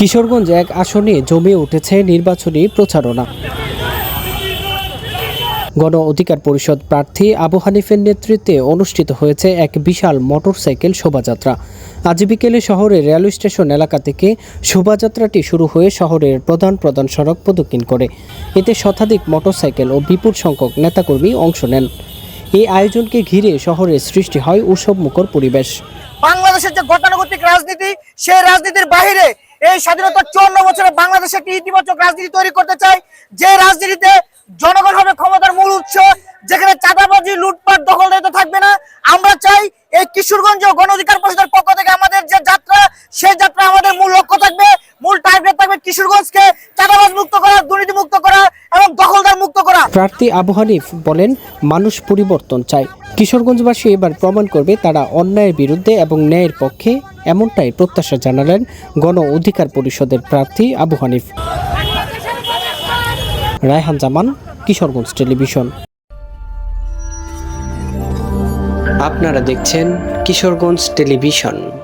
কিশোরগঞ্জ এক আসনে জমে উঠেছে নির্বাচনী প্রচারণা। গণ অধিকার পরিষদ প্রার্থী আবু হানিফের নেতৃত্বে অনুষ্ঠিত হয়েছে এক বিশাল মোটরসাইকেল শোভাযাত্রা। আজ বিকেলে শহরের রেলওয়ে স্টেশন এলাকা থেকে শোভাযাত্রাটি শুরু হয়ে শহরের প্রধান প্রধান সড়ক প্রদক্ষিণ করে। এতে শতাধিক মোটরসাইকেল ও বিপুল সংখ্যক নেতাকর্মী অংশ নেন। এই আয়োজনকে ঘিরে শহরে সৃষ্টি হয় উৎসবমুখর পরিবেশ। বাংলাদেশের যে গতানুগতিক রাজনীতি, সেই রাজনীতির বাইরে এই স্বাধীনতার চুয়ান্ন বছরে বাংলাদেশে একটি ইতিবাচক রাজনীতি তৈরি করতে চাই। যে রাজনীতিতে জনগণ হবে ক্ষমতার মূল উৎস, যেখানে চাঁদাবাজি, লুটপাট, দখলদারিত্ব থাকবে না। আমরা চাই এই কিশোরগঞ্জ গণ অধিকার পরিষদের পক্ষ থেকে আমাদের যে যাত্রা, সেই যাত্রা আমাদের মূল লক্ষ্য থাকবে। মূল টার্গেট থাকবে কিশোরগঞ্জকে চাঁদাবাজ মুক্ত করা, দুর্নীতি মুক্ত করা এবং দখলদার মুক্ত করা। প্রার্থী আবু হানিফ বলেন, মানুষ পরিবর্তন চায়। কিশোরগঞ্জবাসী এবার প্রমাণ করবে তারা অন্যায়ের বিরুদ্ধে এবং ন্যায়ের পক্ষে এমনটাই প্রত্যাশা জানালেন গণ অধিকার পরিষদের প্রার্থী আবু হানিফ। রায়হান জামান, কিশোরগঞ্জ টেলিভিশন। আপনারা দেখছেন কিশোরগঞ্জ টেলিভিশন।